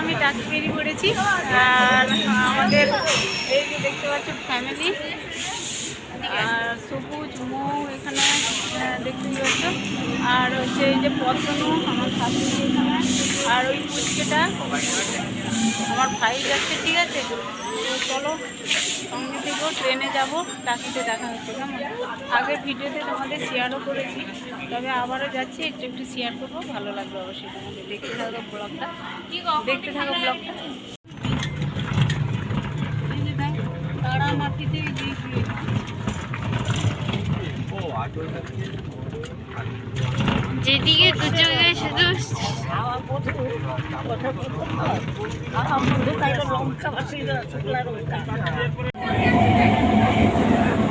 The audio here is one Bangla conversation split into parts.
আমি টাকি বেরিয়ে করেছি। আর আমাদের এই যে দেখতে পাচ্ছ ফ্যামিলি আর সবুজ, মৌ এখানে দেখতে দেখতেই পাচ্ছ। আর হচ্ছে এই যে পতনু আমার শাশুড়ি এখানে। আর ওই পুচকেটা, আমার ভাই যাচ্ছে, ঠিক আছে? চলো, সঙ্গে ট্রেনে যাব টাকিতে দেখা হচ্ছে কেমন? আগের ভিডিওতে তোমাদের শেয়ারও করেছি তবে আবারও যাচ্ছি একটু একটু শেয়ার করব ভালো লাগবে অবশ্যই তোমাদের। দেখতে থাকো ব্লগটা দেখতে থাকো ব্লগটা এই তারা মাটিতে যেদিকে দু শুধু よろしくお願いします。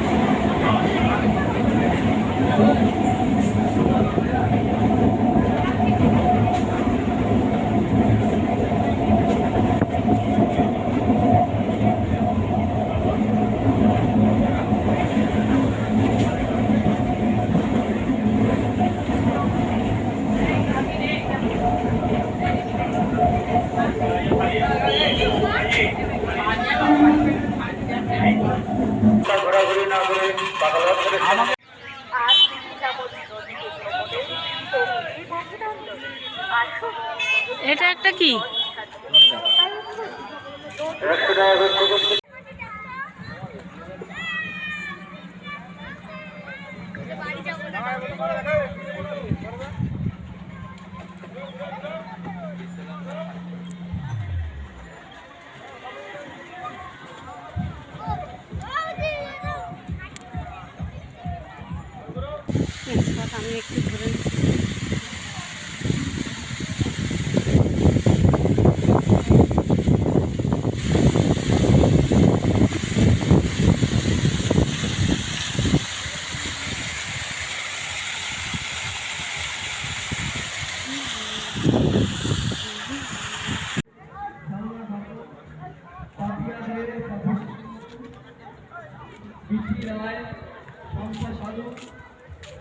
এটা একটা কি? বাড়ি যাব করে বিটি রায় সাধু।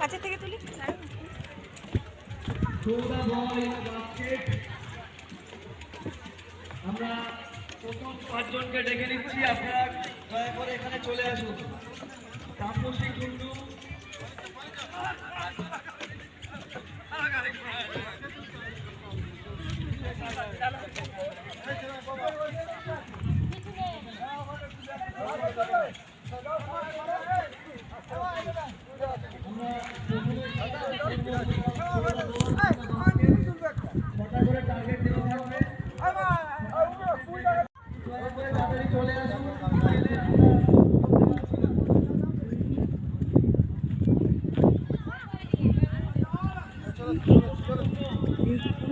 কাছে থেকে আমরা প্রথম পাঁচজনকে ডেকে নিচ্ছি, আপনারা দয়া করে এখানে চলে আসুন। তাপসী কুন্ডু ছটা করে টার্গেট দেওয়া থাকবে দয়া করে তাড়াতাড়ি চলে আসুন তাহলে আমরা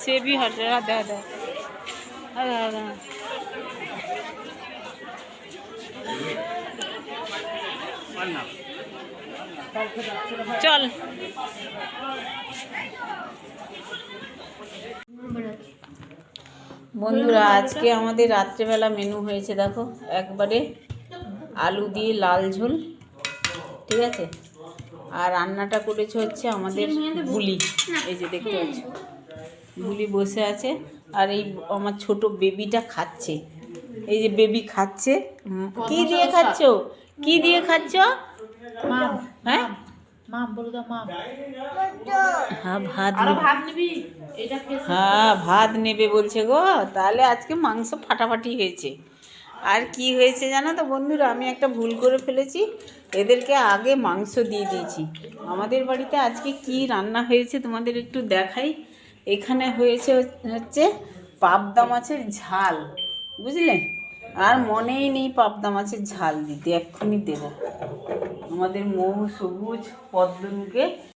সে ভি দেখা দেয় চল। বন্ধুরা আজকে আমাদের রাত্রেবেলা মেনু হয়েছে দেখো একবারে আলু দিয়ে লাল ঝোল ঠিক আছে? আর রান্নাটা করেছে হচ্ছে আমাদের বুলি এই যে দেখতে পাচ্ছ। বুলি বসে আছে আর এই আমার ছোট বেবিটা খাচ্ছে। এই যে বেবি খাচ্ছে। কি দিয়ে খাচ্ছ? কি দিয়ে খাচ্ছ? হ্যাঁ? হ্যাঁ ভাত। হ্যাঁ ভাত নেবে বলছে গো। তাহলে আজকে মাংস ফাটাফাটি হয়েছে। আর কি হয়েছে জানো তো বন্ধুরা? আমি একটা ভুল করে ফেলেছি। এদেরকে আগে মাংস দিয়ে দিয়েছি। আমাদের বাড়িতে আজকে কি রান্না হয়েছে তোমাদের একটু দেখাই। এখানে হয়েছে হচ্ছে পাবদা মাছের ঝাল বুঝলেন আর মনেই নেই পাবদা মাছের ঝাল দিতে, এক্ষুনি দেবো। আমাদের মৌ সবুজ পদ্মনুকে